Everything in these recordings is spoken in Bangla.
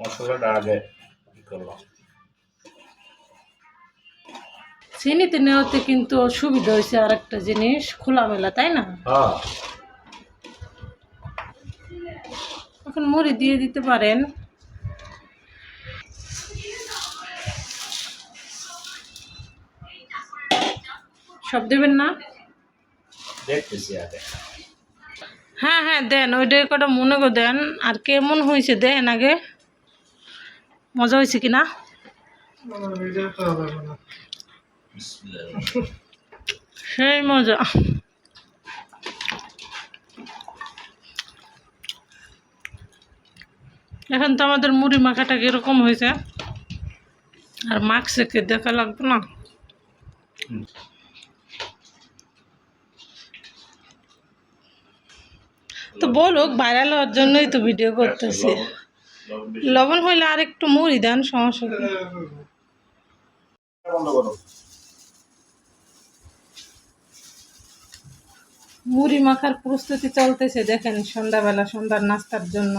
মশলাটা আগে ই করলাম? চিনিতে নেওয়াতে কিন্তু সুবিধা হয়েছে আর একটা জিনিস খোলামেলা তাই না? হ্যাঁ। এখন মুড়ি দিয়ে দিতে পারেন। সব দেবেন না? দেখতেছি আগে। হ্যাঁ হ্যাঁ দেন ওইটাই কটা মনে করে দেন আর কেমন হয়েছে দেন আগে। মজা হয়েছে কি না? সেই মজা। এখন তো আমাদের মুড়ি মাখাটা কীরকম হয়েছে? আর মাখছে দেখা লাগবে না? তো বলুক ভাইরাল হওয়ার জন্যই তো ভিডিও করতেছি। লবণ হইলে আর একটু মুড়ি দেন, সমস্যা মুড়ি মাখার প্রস্তুতি চলতেছে, দেখেন সন্ধ্যাবেলা, সন্ধ্যার নাস্তার জন্য।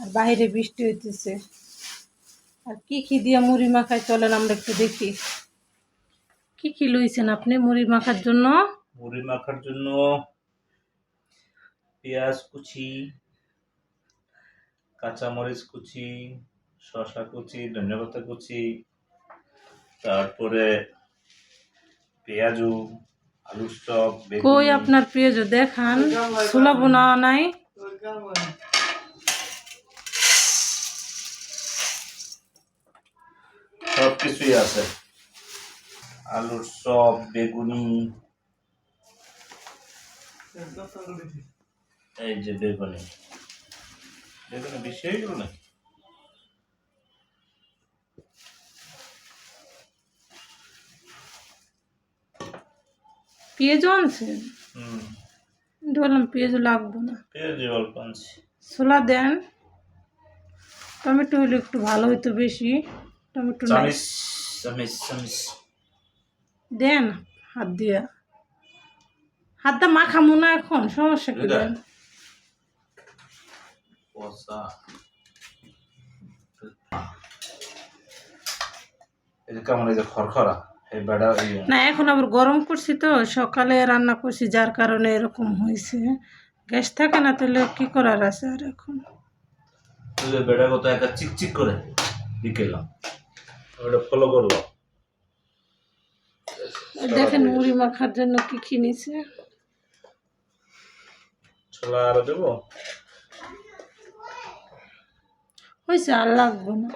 আর বাইরে বৃষ্টি হইতেছে। আর কি কি দিয়ে মুড়ি মাখায় চলেন, আমরা একটু দেখি। কি কি লইছেন আপনি মুড়ি মাখার জন্য? মুড়ি মাখার জন্য পেঁয়াজ কুচি কাঁচামরিচ কুচি শসা কুচি ধন্যপাতা কুচি তারপরে পেঁয়াজু আলুর চপ কই আপনার পেঁয়াজ দেখান ছোলা বোনা নাই। সব কিছুই আছে। আলুর চপ বেগুনি। এই যে বেগুনি। বেগুনি বেশি হয়ে গেল নাকি? পেঁয়াজও হুম। কিন্তু বললাম পেঁয়াজ লাগবো না। পেঁয়াজ অল্প আনছি। ছোলা দেন। টমেটো হলে একটু ভালো হইতো বেশি। টমেটো দেন হাত দিয়া। হাতটা মাখামো না এখন সমস্যা কি দেন? পচা এই যে কেমন এই যে খড়খড়া এই বেড়া না এখন আবার গরম করছি তো সকালে রান্না করছি যার কারণে এরকম হয়েছে। গ্যাস থাকে না তাহলে কি করার আছে আর এখন? বেড়া কত একা চিকচিক করে বিকেলাম ওটা ফলো করল দেখেন মুড়ি মাখার জন্য কি কি নিছে ছোলা আরও দেবো? হয়েছে আর লাগবে না।